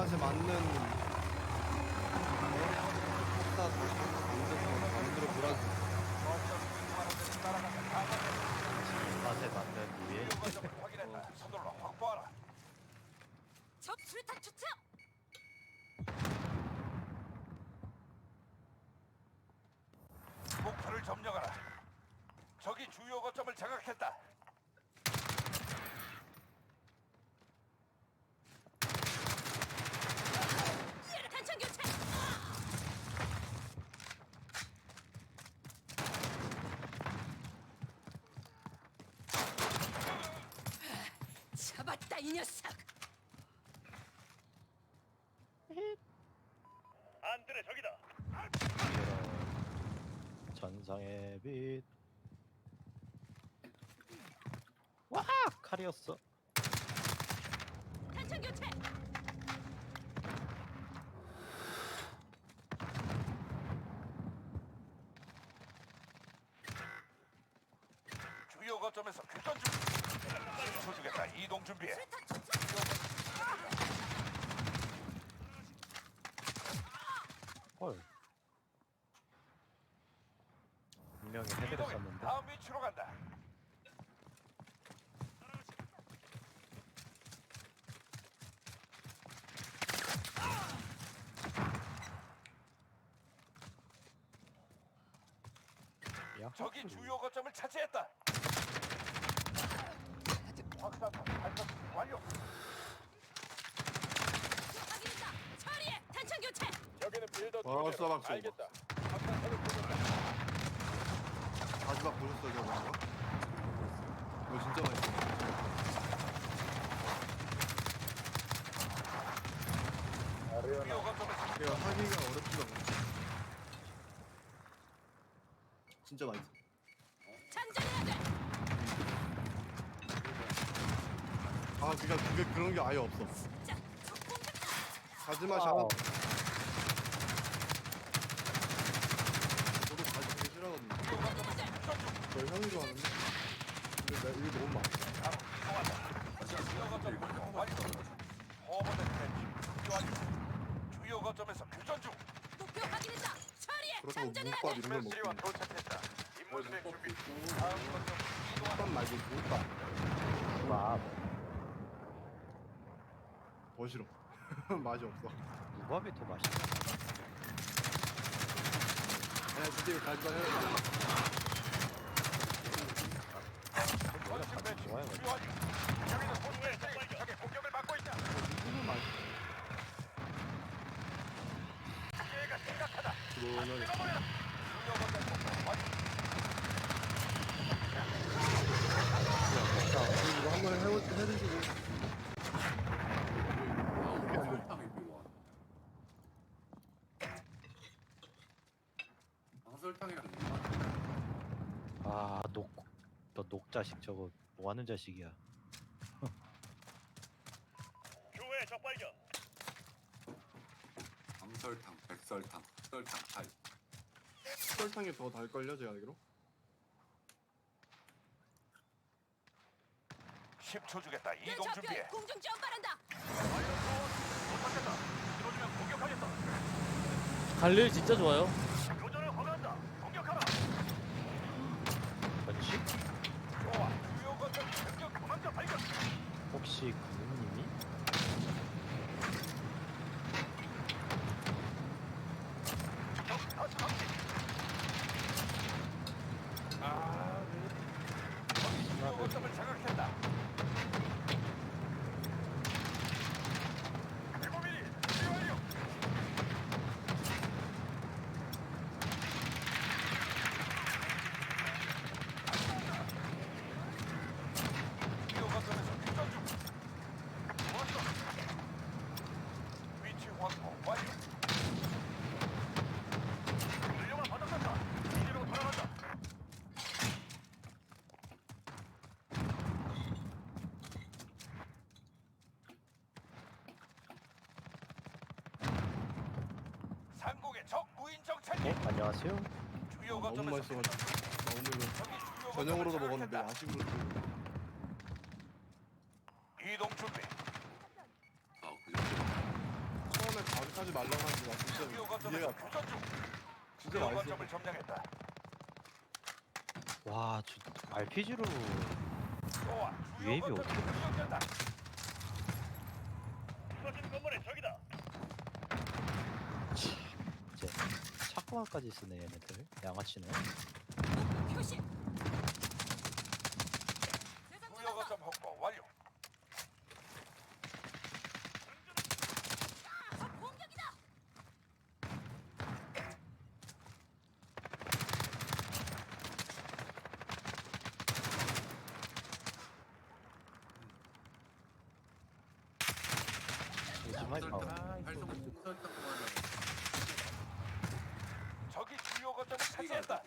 입맛에 맞는 어? 다 만들어 만들어 보라지. 맛에 맞는 위에 확인했다. 서둘러 확보하라. 적 수류탄 투척! 목표를 점령하라. 적이 주요 거점을 장악했다. 탄창 교체! 잡았다 이 녀석! 적이다. 이런 전상의 빛. 와 칼이었어. 탄창 교체! 주요 거점에서 교전 중. 쳐주겠다. 이동 준비해. 수류탄 투척! 헐. 분명히 헤드를 이동해. 썼는데. 다음 위치로 간다. 야. 적이 주요 거점을 차지했다. 확산탄 발사 완료. 확인했다! 처리해! 탄창 교체! 여기는 빌더 아, 쏘고. 알겠다. 확산탄을 쏘겠다. 마지막 보셨어요, 저거 거? 이거 진짜 맛있어. 이거 하기가 어렵지가 않아. 진짜 맛있어. 장전해야 돼! 아, 그니까 그게 그런 게 아예 없어. 자! 가지마 샤 와우. 저도 가지 되게 싫어하거든요. 공격들! 저 형이 좋아하는데. 근데 나 이게 너무 이동한다. 주요 거점 완료. 완료. 주요 거점에서 교전 중. 목표 확인했다! 처리해! 그렇다고 장전해야 무밥 돼! 이런 먹고. 도착했다. 임무 수행 준비. 다음 거점 이동한다. 밥 말고 무밥. 와더 싫어. 맛이 없어. 무밥이 더 맛있어. 아니, 진짜 이거 가지마 해야 돼. 원심 배치 좋아요. 완료. 여기는 포스트에 적의 공격을 받고 있다. 이거. 이거 한번 해, 해주시고. 설탕이랑 아 녹 너 녹자식 저거 뭐 하는 자식이야. 교회 적발견. 암설탕, 백설탕, 설탕, 달. 설탕이 더 달걸요, 제가 알기로? 10초 주겠다. 내 이동 준비해. 공중 공격하겠다. 갈릴 진짜 좋아요. Chico. 상공의 적 무인 정찰기. 어 안녕하세요. 주요 아, 너무 거점에서 맛있어가지고. 나 오늘 저녁으로도 먹었는데. 야식으로 또 이동 준비. 아, 그 정도. 말랑한지 나 진짜 주요 이해가 거점에서 교전 중. 진짜 주요 맛있어. 거 점령했다. 와, 저 RPG로 좋아. 주요 웨이비 거점이 어떻게 공격된다. 이제 착과까지 쓰네 얘네들. 양아치네. 표시. 대상 주요 거점 전환다. 확보 완료. 적 공격이다. 아, 활성 설탕 그만해. 적이 주요 거점을 차지했다.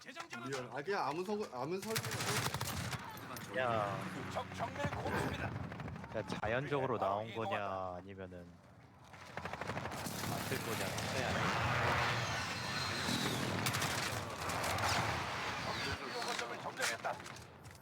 재장전. 리얼. 아 그냥 아무 서 아무 설탕. 야, 적 정밀 공습이다. 그냥 자연적으로 나온 거냐 아니면은 만들 거냐 해야 거점을 점령했다.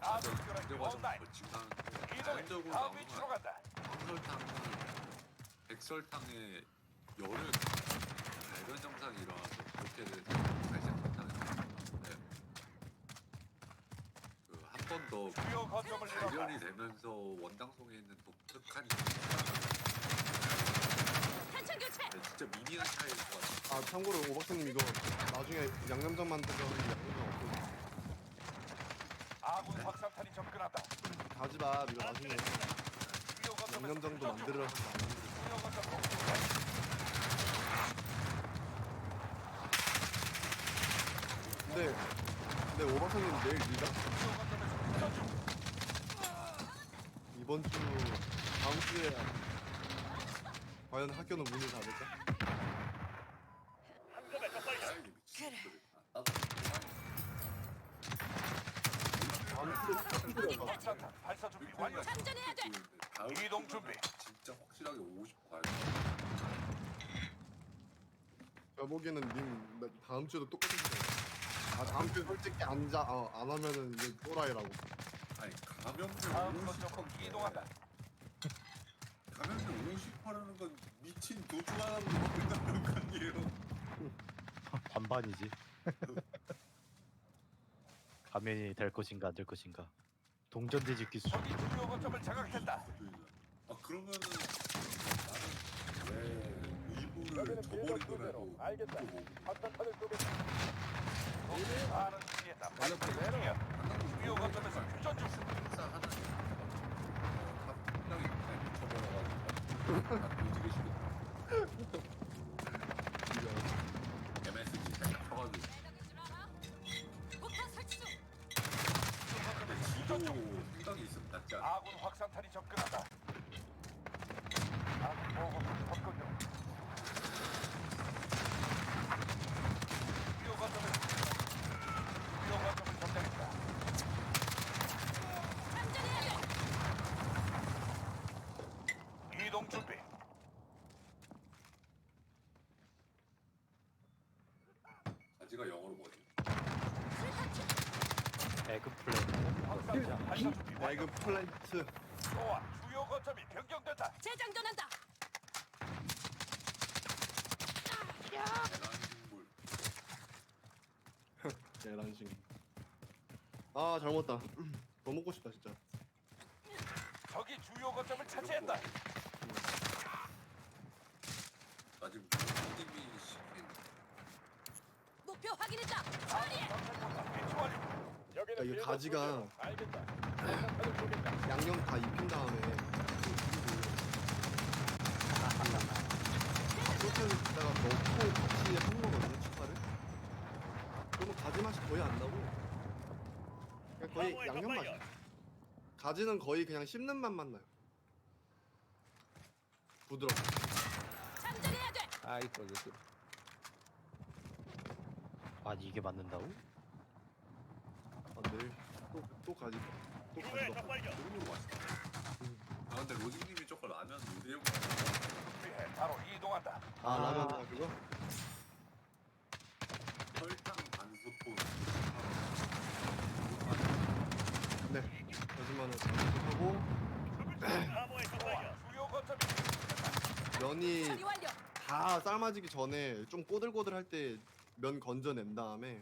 아군 교란 온라인. 이동해. 자연적으로 다음 위치로. 간다. 백설탕에 열을 발견 현상이 일어나서 그렇게 돼서 발생했다는 네. 주요 거점을 잃었다. 발견이 되면서 원당송에 있는 독특한 탄창 교체. 네, 진짜 미니한 차이일 것 같아요. 아 참고로 오박사님 이거 나중에 양념장 만들면 양념장 없어. 아군 확산탄이 접근한다. 가지 마. 이거 나중에 주요 거점에서 양념장도 중. 만들어. 주요 거점 복구. 근데 근데 오박사님 내일 일가? 주요 거점에서 교전 중. 이번 주 다음 주에 과연 학교는 문을 닫을까? 발사 준비 완료. 장전해야 돼. 다음 이동 준비. 진짜 확실하게 오고 싶어 요 제가 보기에는 님 나- 다음 주에도 똑같은 거예요. 아 다음 주 솔직히 앉아 어, 안 하면은 이제 또라이라고. 아니 감염병 다음 50% 거점으로 이동한다. 감염병 50%라는 건 미친 도주 하나로 먹는다는 거 아니에요? 반반이지. 가면이 될 것인가 안 될 것인가. 동전 뒤집기 수. 적이 주요 거점을 장악했다. 아 그러면은 나는 왜 의무를 저버리더라도 알겠다. 또 확산탄을 쏘겠다. 많은 중이다. 발사 중이 야. 주요 거점에서 교전 중. 행사 하나 합당이 그냥 미쳐버려가지고 다 뒤지게 시켰다 MSG 살짝 쳐가지고 폭탄 설치 중. 근데 지도 생각이 있으면 낫지 않아? 아군 확산탄이 접근한다. 아군 보급 접근 중. 주요 거점에서 주요 거점을 점령했다. 장전해야 돼. 이동 준비. 아지가 영어로 뭐지? 에그플랜. 확산탄 발사 준비 야 완료. 이거 플랜트 좋아. 주요 거점이 변경된다. 재장전한다. 계란식. 아 잘못다. 더 먹고 싶다 진짜. 적이 주요 거점을 차지했다. 나 지금 부모님이 시킨 목표 확인했다. 처리해. 야 이게 가지가 양념 다 입힌 다음에 소스를 갖다가 넣고 같이 한 거거든요 추가를. 그러면 가지 맛이 거의 안 나고 그냥 거의 양념 맛이야. 가지는 거의 그냥 씹는 맛만 나요. 부드럽고. 장전해야 돼. 아 이거 이거. 아 이게 맞는다고? 아 내일 또또 가지. 또 가지. 정도로 맛있다 아 근데 로직님이 저거 라면 요리해고 이동한다. 아 라면이야 그거? 설탕 반 스푼. 네 거짓말을 잘못하고 주요 거점이 면이 처리 완료. 다 삶아지기 전에 좀 꼬들꼬들할 때 면 건져낸 다음에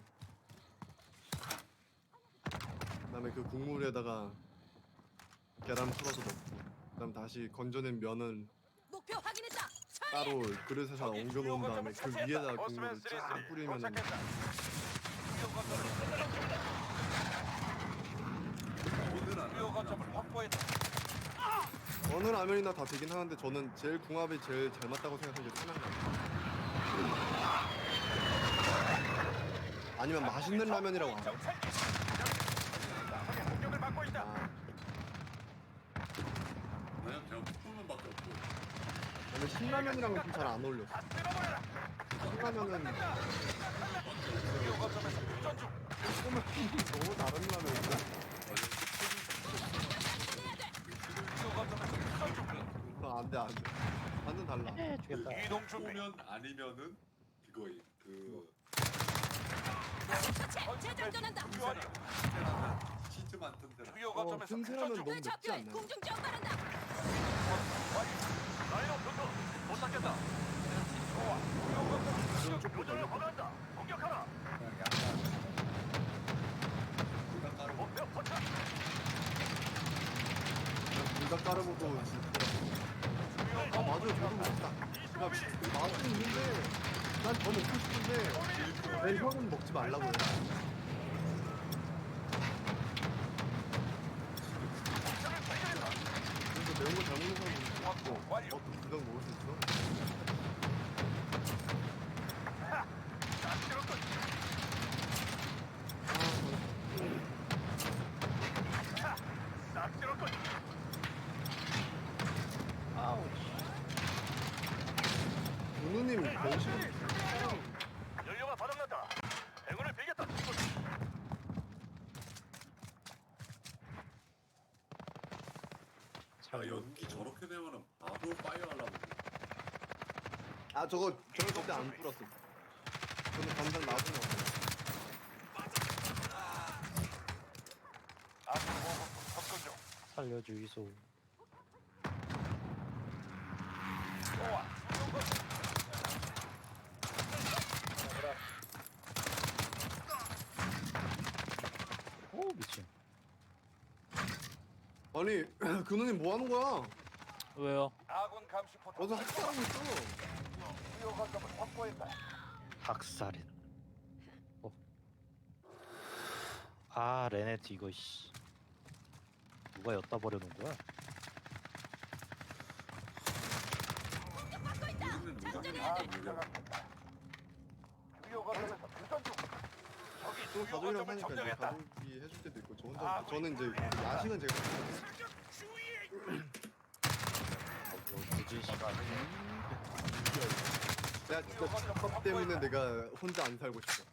그다음에 그 국물에다가 계란 풀어서 넣고 그다음 다시 건져낸 면은 목표 확인했다. 처리. 따로 그릇에서 저기 옮겨 주요 놓은 다음에 그. 위에다가 국물을 쫙 뿌리면 도착했다. 주요 거점을 안 확보했다. 어느 라면이나 다 되긴 하는데 저는 제일 궁합이 제일 잘 맞다고 생각하는 게 청양라면 아니면 맛있는 라면이라고 알아 정찰기. 적의 공격을 받고 있다. 아, 그냥 그냥 푸른밖에 없고. 근데 신라면이랑은 좀 잘안 쓸어버려라. 신라면은 거점에서. 너무 다른 라면인데 주요 거점에서 교전 중. 어, 안 돼 안 돼 완전 달라 에 죽였다. 이동 준비. 오면 아니면은 그거임. 그. 재장전한다. 주요 완료. 치즈 많던 데라. 주요 어 거점에서 틈새라면 교전 중. 너무 맵지 않나요? 공중 지원바란다. 라이너 도서 도착했다. 좋아. 주요 거점 좀 조금 교전을 걸렸다. 허가한다. 공격하라. 그냥 약간 불닭 가루 목표 포착. 불닭 가르보도 진짜 아 맞아요 저도 먹다 맛은 있는데 난더 먹고 싶은데 내 형은 먹지 말라고 해 그래서 매운 거 잘 먹는 사람은 완료. 어, 또 불닭 먹을 수 있어? 아우. 은우님 변신 연료가 바닥났다. 행운을 빌겠다. 아 연기 저렇게 되면은 바로 파이어 하려고. 아 저거 저걸 그때 안 불었어 저는 감당 나중에 왔어요 앞으로 보고 접근 중. 살려주이소. 오 미친. 아니 근우님 뭐 하는 거야? 왜요? 아군 감시 포탑. 어서 학살하고 있어 주요 거점을 확보했다. 학살인. 어. 아 레네트 이거 씨. 누가 엿다 버려 놓은 거야? 공격받고 있다. 장전해야 돼. 아, 중. 적이 또 거점을 사니까 이제 점령했다. 가족이 해줄 때도 있고 저 혼자 아, 저는 이제 야식은 제가. 어, 무진 씨가 내가 진짜 때문에 내가 혼자 안 살고 싶어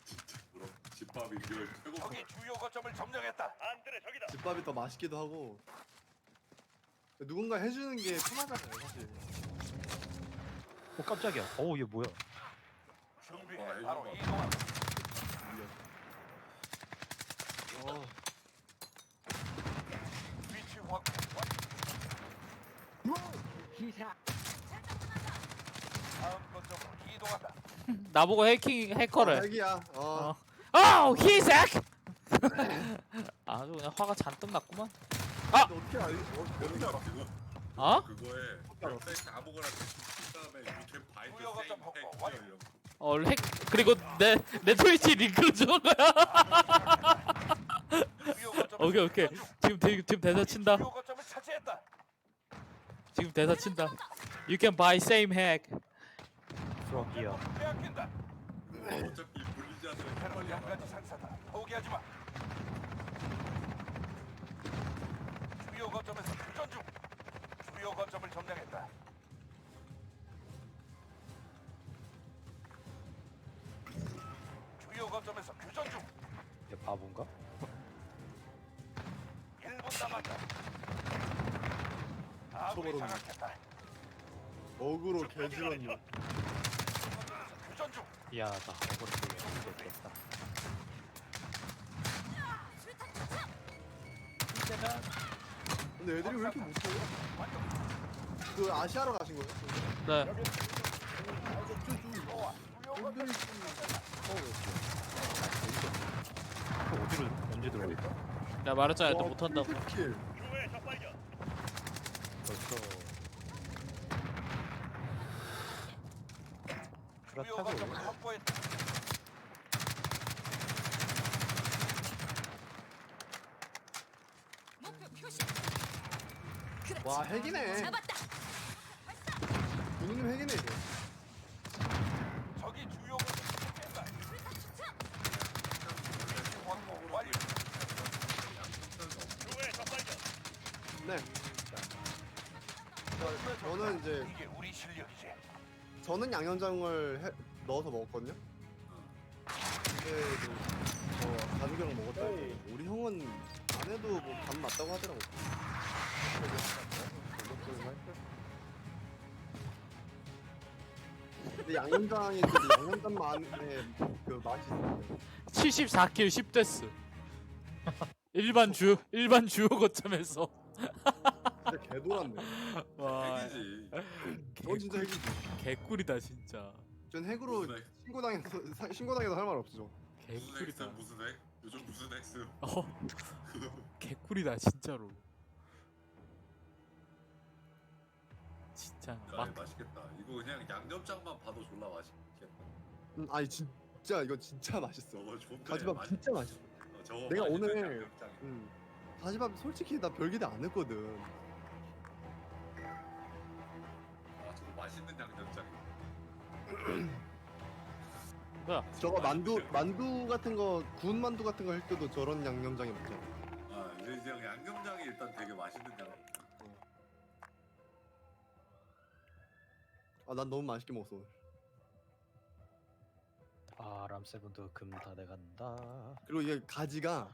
집밥이 리얼 최고. 적이 주요 거점을 점령했다. 안드레 적이다. 집밥이 더 맛있기도 하고 누군가 해주는 게 편하잖아요 사실 어 깜짝이야. 어우 얘 뭐야? 준비해. 어, 바로. 어, 위치 확보. 다음 거점으로 이동한다. 나보고 해킹 해커래. 핵이야 어, 어. 어, 히색. 아주 그냥 화가 잔뜩 났구만. 근데 어떻게 알지 어, 어떻게 알아? 어? 그거에? 백 아무거나 친 다음에 바이트 세임. 어, 핵 그리고 내 내 트위치 링크를 주는 거야. 오케이 오케이. 지금 대, 지금 대사 친다. 주요 거점을 차지했다. 지금 대사 친다. You can buy same hack. 빼앗긴다. 어차피 자들은 패널 양가지 상사다. 포기하지 마. 주요 거점에서 교전 중. 주요 거점을 점령했다. 주요 거점에서 교전 중. 얘 바본가? 1분 남았다. 아군이 쳐버렸네. 장악했다. 어그로 개지렸네 야, 나 어거리 쪽에 됐다. 수류탄 투척. 이제는 근데 애들이 왜 이렇게 못해요? 그 아시아로 가신 거예요? 네. 애들이 어디로 언제 들어가 있다? 내가 말했잖아 또 못한다고. 킬. 벌써 주요 그렇다고 거점을 확보했다. 목표 표시. 그렇지. 와 핵이네. 잡았다. 군인님 핵이네 이거. 적이 주요 거점을 깬다. 수류탄 투척. 확보 완료. 네. 저, 저는 이제 이게 우리 실력이지. 저는 양념장을 해, 넣어서 먹었거든요. 근데 그저 가족이랑 먹었다 해도 우리 형은 안 해도 뭐간 맞다고 하더라고. 근데 양념장이 그 양념장만의 그 맛이 있어요. 74킬 10데스. 일반 주 일반 주요 거점에서. 진짜 개돌았네. 와 핵이지. 넌 진짜 핵이지. 개꿀이다 진짜. 전 핵으로 무슨 핵? 신고당해서 사- 신고당해도 할말 없죠. 무슨 핵스? 개꿀이다. 무슨 핵? 요즘 무슨 핵스? 어 개꿀이다 진짜로. 진짜 아, 막 맛있겠다. 이거 그냥 양념장만 봐도 졸라 맛있겠다. 음, 아니 진짜 이거 진짜 맛있어. 저거 존나 가지밥 맛있- 진짜 맛있어. 어, 저거 내가 맛있는 오늘- 양념장. 음. 다시밥 솔직히 나 별기대 안 했거든. 야? 저거 만두 만두 같은 거 구운 만두 같은 거 할 때도 저런 양념장이 먹잖아. 아, 이제 그냥 양념장이 일단 되게 맛있는 양념. 아난 너무 맛있게 먹었어. 오늘. 아, 람 세븐도 금다 돼간다. 그리고 이게 가지가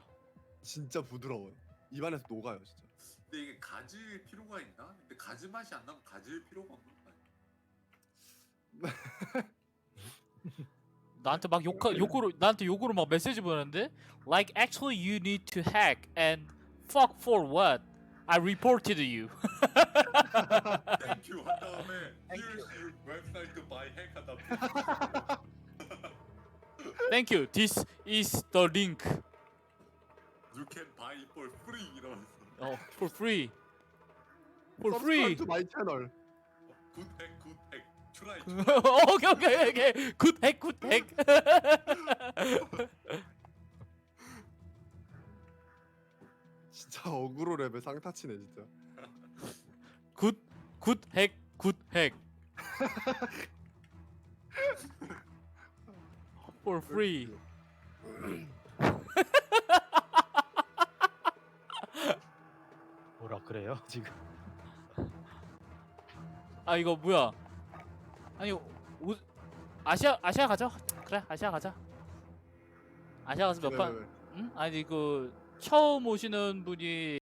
진짜 부드러워요. 입안에서 녹아요 진짜. 근데 이게 가질 필요가 있나? 근데 가지 맛이 안 나면 가질 필요가 나한테 막 욕하 욕으로 나한테 욕으로 막 메시지 보냈는데 like actually you need to hack and fuck for what? I reported you. 땡큐 한 다음에 here's your website by hack 한 다음에 Thank you. This is the link. you can buy for free 이러면서 어, for free. For free. to my channel. 굿핵 트라이 오케이 오케이 오케이. 굿핵 굿핵. 진짜 어그로 레벨 상타치네 진짜. 굿 굿핵 굿핵. for free. 뭐라 그래요 지금? 아 이거 뭐야? 아시아 아시아 가자. 그래 아시아 가자. 아시아 가서 몇 판? 왜. 응? 아니 그 처음 오시는 분이